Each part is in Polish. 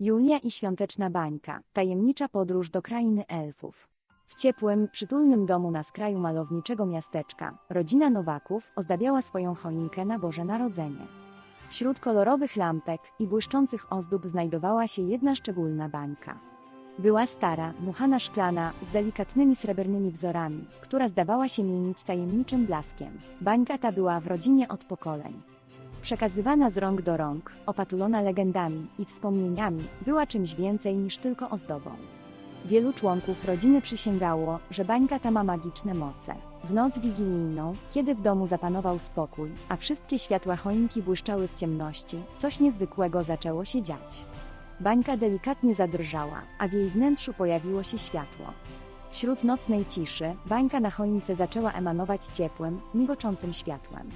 Julia i świąteczna bańka, tajemnicza podróż do krainy elfów. W ciepłym, przytulnym domu na skraju malowniczego miasteczka, rodzina Nowaków ozdabiała swoją choinkę na Boże Narodzenie. Wśród kolorowych lampek i błyszczących ozdób znajdowała się jedna szczególna bańka. Była stara, dmuchana szklana, z delikatnymi srebrnymi wzorami, która zdawała się mienić tajemniczym blaskiem. Bańka ta była w rodzinie od pokoleń. Przekazywana z rąk do rąk, opatulona legendami i wspomnieniami, była czymś więcej niż tylko ozdobą. Wielu członków rodziny przysięgało, że bańka ta ma magiczne moce. W noc wigilijną, kiedy w domu zapanował spokój, a wszystkie światła choinki błyszczały w ciemności, coś niezwykłego zaczęło się dziać. Bańka delikatnie zadrżała, a w jej wnętrzu pojawiło się światło. Wśród nocnej ciszy, bańka na choince zaczęła emanować ciepłym, migoczącym światłem.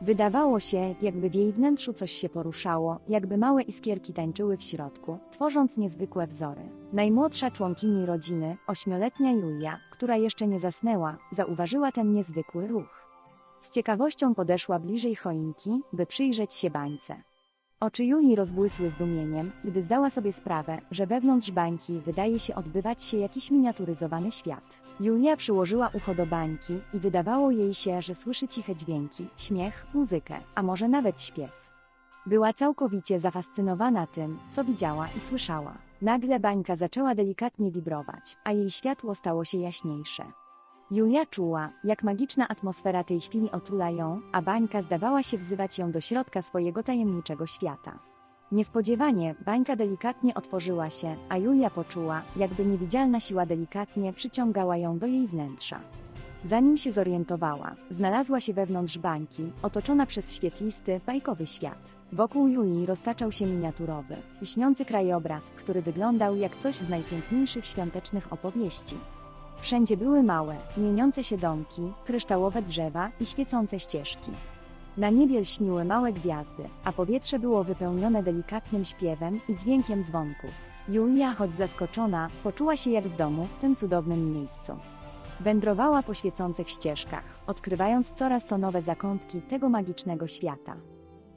Wydawało się, jakby w jej wnętrzu coś się poruszało, jakby małe iskierki tańczyły w środku, tworząc niezwykłe wzory. Najmłodsza członkini rodziny, ośmioletnia Julia, która jeszcze nie zasnęła, zauważyła ten niezwykły ruch. Z ciekawością podeszła bliżej choinki, by przyjrzeć się bańce. Oczy Julii rozbłysły zdumieniem, gdy zdała sobie sprawę, że wewnątrz bańki wydaje się odbywać się jakiś miniaturyzowany świat. Julia przyłożyła ucho do bańki i wydawało jej się, że słyszy ciche dźwięki, śmiech, muzykę, a może nawet śpiew. Była całkowicie zafascynowana tym, co widziała i słyszała. Nagle bańka zaczęła delikatnie wibrować, a jej światło stało się jaśniejsze. Julia czuła, jak magiczna atmosfera tej chwili otula ją, a bańka zdawała się wzywać ją do środka swojego tajemniczego świata. Niespodziewanie bańka delikatnie otworzyła się, a Julia poczuła, jakby niewidzialna siła delikatnie przyciągała ją do jej wnętrza. Zanim się zorientowała, znalazła się wewnątrz bańki, otoczona przez świetlisty, bajkowy świat. Wokół Julii roztaczał się miniaturowy, lśniący krajobraz, który wyglądał jak coś z najpiękniejszych świątecznych opowieści. Wszędzie były małe, mieniące się domki, kryształowe drzewa i świecące ścieżki. Na niebie lśniły małe gwiazdy, a powietrze było wypełnione delikatnym śpiewem i dźwiękiem dzwonków. Julia, choć zaskoczona, poczuła się jak w domu w tym cudownym miejscu. Wędrowała po świecących ścieżkach, odkrywając coraz to nowe zakątki tego magicznego świata.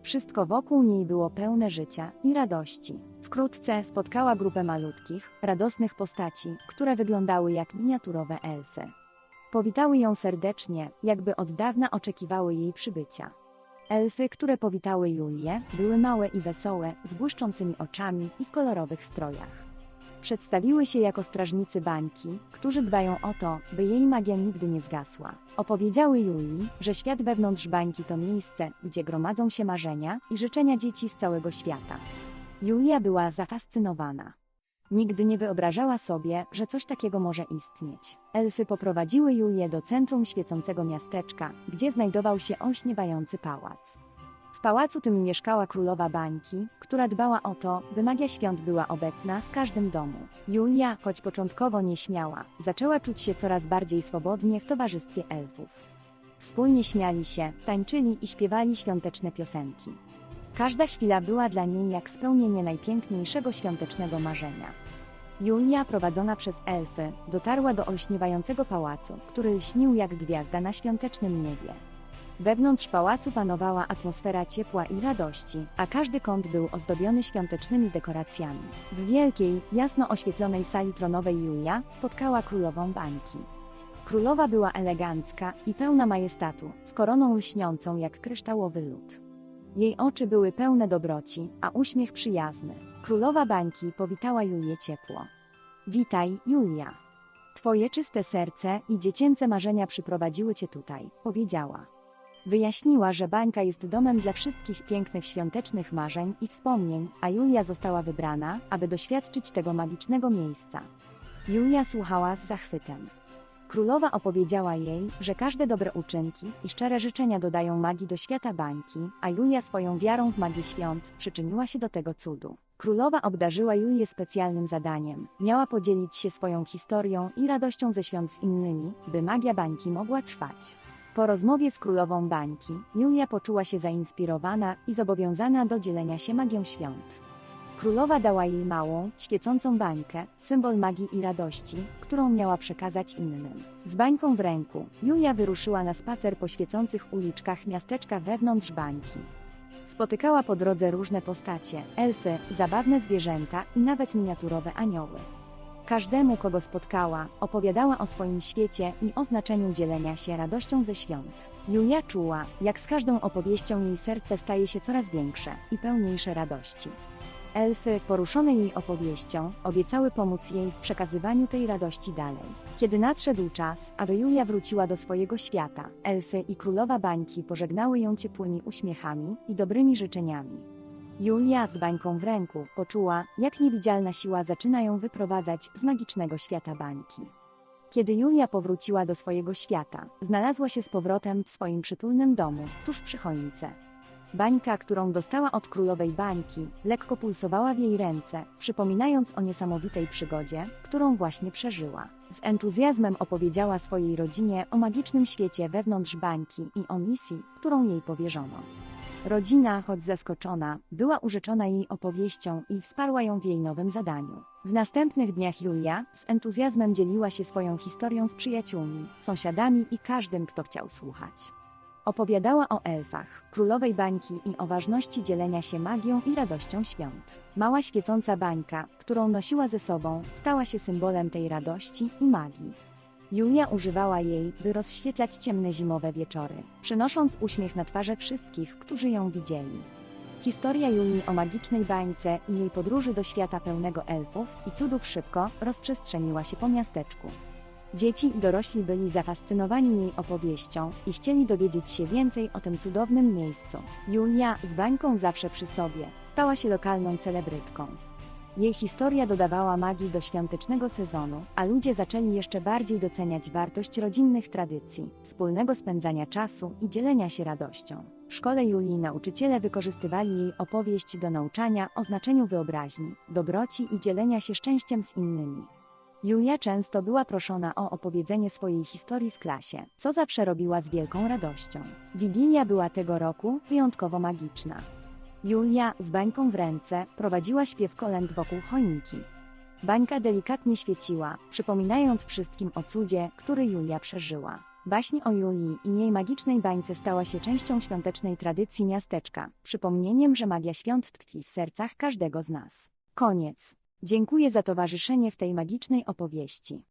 Wszystko wokół niej było pełne życia i radości. Wkrótce spotkała grupę malutkich, radosnych postaci, które wyglądały jak miniaturowe elfy. Powitały ją serdecznie, jakby od dawna oczekiwały jej przybycia. Elfy, które powitały Julię, były małe i wesołe, z błyszczącymi oczami i w kolorowych strojach. Przedstawiły się jako strażnicy bańki, którzy dbają o to, by jej magia nigdy nie zgasła. Opowiedziały Julii, że świat wewnątrz bańki to miejsce, gdzie gromadzą się marzenia i życzenia dzieci z całego świata. Julia była zafascynowana. Nigdy nie wyobrażała sobie, że coś takiego może istnieć. Elfy poprowadziły Julię do centrum świecącego miasteczka, gdzie znajdował się olśniewający pałac. W pałacu tym mieszkała królowa bańki, która dbała o to, by magia świąt była obecna w każdym domu. Julia, choć początkowo nieśmiała, zaczęła czuć się coraz bardziej swobodnie w towarzystwie elfów. Wspólnie śmiali się, tańczyli i śpiewali świąteczne piosenki. Każda chwila była dla niej jak spełnienie najpiękniejszego świątecznego marzenia. Julia, prowadzona przez elfy, dotarła do olśniewającego pałacu, który lśnił jak gwiazda na świątecznym niebie. Wewnątrz pałacu panowała atmosfera ciepła i radości, a każdy kąt był ozdobiony świątecznymi dekoracjami. W wielkiej, jasno oświetlonej sali tronowej Julia spotkała królową bańki. Królowa była elegancka i pełna majestatu, z koroną lśniącą jak kryształowy lód. Jej oczy były pełne dobroci, a uśmiech przyjazny. Królowa bańki powitała Julię ciepło. Witaj, Julia. Twoje czyste serce i dziecięce marzenia przyprowadziły cię tutaj, powiedziała. Wyjaśniła, że bańka jest domem dla wszystkich pięknych świątecznych marzeń i wspomnień, a Julia została wybrana, aby doświadczyć tego magicznego miejsca. Julia słuchała z zachwytem. Królowa opowiedziała jej, że każde dobre uczynki i szczere życzenia dodają magii do świata bańki, a Julia swoją wiarą w magię świąt przyczyniła się do tego cudu. Królowa obdarzyła Julię specjalnym zadaniem. Miała podzielić się swoją historią i radością ze świąt z innymi, by magia bańki mogła trwać. Po rozmowie z królową bańki, Julia poczuła się zainspirowana i zobowiązana do dzielenia się magią świąt. Królowa dała jej małą, świecącą bańkę, symbol magii i radości, którą miała przekazać innym. Z bańką w ręku, Julia wyruszyła na spacer po świecących uliczkach miasteczka wewnątrz bańki. Spotykała po drodze różne postacie, elfy, zabawne zwierzęta i nawet miniaturowe anioły. Każdemu, kogo spotkała, opowiadała o swoim świecie i o znaczeniu dzielenia się radością ze świąt. Julia czuła, jak z każdą opowieścią jej serce staje się coraz większe i pełniejsze radości. Elfy, poruszone jej opowieścią, obiecały pomóc jej w przekazywaniu tej radości dalej. Kiedy nadszedł czas, aby Julia wróciła do swojego świata, elfy i królowa bańki pożegnały ją ciepłymi uśmiechami i dobrymi życzeniami. Julia z bańką w ręku poczuła, jak niewidzialna siła zaczyna ją wyprowadzać z magicznego świata bańki. Kiedy Julia powróciła do swojego świata, znalazła się z powrotem w swoim przytulnym domu, tuż przy choince. Bańka, którą dostała od królowej bańki, lekko pulsowała w jej ręce, przypominając o niesamowitej przygodzie, którą właśnie przeżyła. Z entuzjazmem opowiedziała swojej rodzinie o magicznym świecie wewnątrz bańki i o misji, którą jej powierzono. Rodzina, choć zaskoczona, była urzeczona jej opowieścią i wsparła ją w jej nowym zadaniu. W następnych dniach Julia z entuzjazmem dzieliła się swoją historią z przyjaciółmi, sąsiadami i każdym, kto chciał słuchać. Opowiadała o elfach, królowej bańki i o ważności dzielenia się magią i radością świąt. Mała świecąca bańka, którą nosiła ze sobą, stała się symbolem tej radości i magii. Julia używała jej, by rozświetlać ciemne zimowe wieczory, przynosząc uśmiech na twarze wszystkich, którzy ją widzieli. Historia Julii o magicznej bańce i jej podróży do świata pełnego elfów i cudów szybko rozprzestrzeniła się po miasteczku. Dzieci i dorośli byli zafascynowani jej opowieścią i chcieli dowiedzieć się więcej o tym cudownym miejscu. Julia, z bańką zawsze przy sobie, stała się lokalną celebrytką. Jej historia dodawała magii do świątecznego sezonu, a ludzie zaczęli jeszcze bardziej doceniać wartość rodzinnych tradycji, wspólnego spędzania czasu i dzielenia się radością. W szkole Julii nauczyciele wykorzystywali jej opowieść do nauczania o znaczeniu wyobraźni, dobroci i dzielenia się szczęściem z innymi. Julia często była proszona o opowiedzenie swojej historii w klasie, co zawsze robiła z wielką radością. Wigilia była tego roku wyjątkowo magiczna. Julia, z bańką w ręce, prowadziła śpiew kolęd wokół choinki. Bańka delikatnie świeciła, przypominając wszystkim o cudzie, który Julia przeżyła. Baśń o Julii i jej magicznej bańce stała się częścią świątecznej tradycji miasteczka, przypomnieniem, że magia świąt tkwi w sercach każdego z nas. Koniec. Dziękuję za towarzyszenie w tej magicznej opowieści.